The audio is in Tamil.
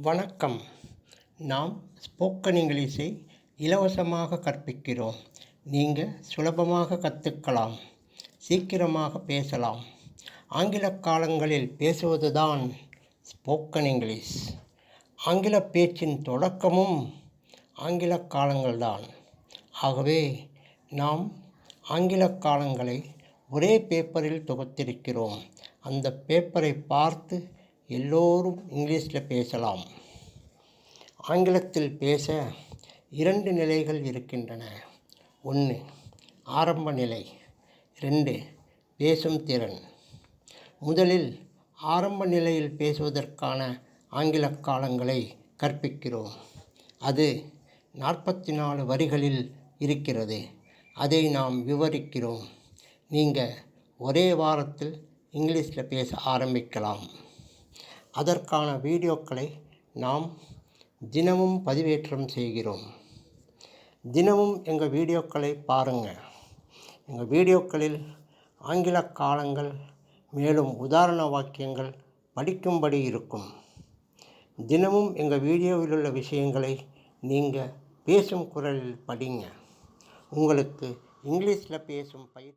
வணக்கம். நாம் ஸ்போக்கன் இங்கிலீஷை இலவசமாக கற்பிக்கிறோம். நீங்கள் சுலபமாக கற்றுக்கலாம் சீக்கிரமாக பேசலாம். ஆங்கில காலங்களில் பேசுவதுதான் ஸ்போக்கன் இங்கிலீஷ். ஆங்கில பேச்சின் தொடக்கமும் ஆங்கில காலங்கள்தான். ஆகவே நாம் ஆங்கில காலங்களை ஒரே பேப்பரில் தொகுத்திருக்கிறோம். அந்த பேப்பரை பார்த்து எல்லோரும் இங்கிலீஷில் பேசலாம். ஆங்கிலத்தில் பேச இரண்டு நிலைகள் இருக்கின்றன. ஒன்று ஆரம்ப நிலை. ரெண்டு பேசும் திறன். முதலில் ஆரம்ப நிலையில் பேசுவதற்கான ஆங்கில காலங்களை கற்பிக்கிறோம். அது நாற்பத்தி நாலு வரிகளில் இருக்கிறது. அதை நாம் விவரிக்கிறோம். நீங்கள் ஒரே வாரத்தில் இங்கிலீஷில் பேச ஆரம்பிக்கலாம். அதற்கான வீடியோக்களை நாம் தினமும் பதிவேற்றம் செய்கிறோம். தினமும் எங்கள் வீடியோக்களை பாருங்கள் எங்கள் வீடியோக்களில் ஆங்கில காலங்கள் மேலும் உதாரண வாக்கியங்கள் படிக்கும்படி இருக்கும். தினமும் எங்கள் வீடியோவில் உள்ள விஷயங்களை நீங்கள் பேசும் குரலில் படிங்க. உங்களுக்கு இங்கிலீஷில் பேசும் பயிர்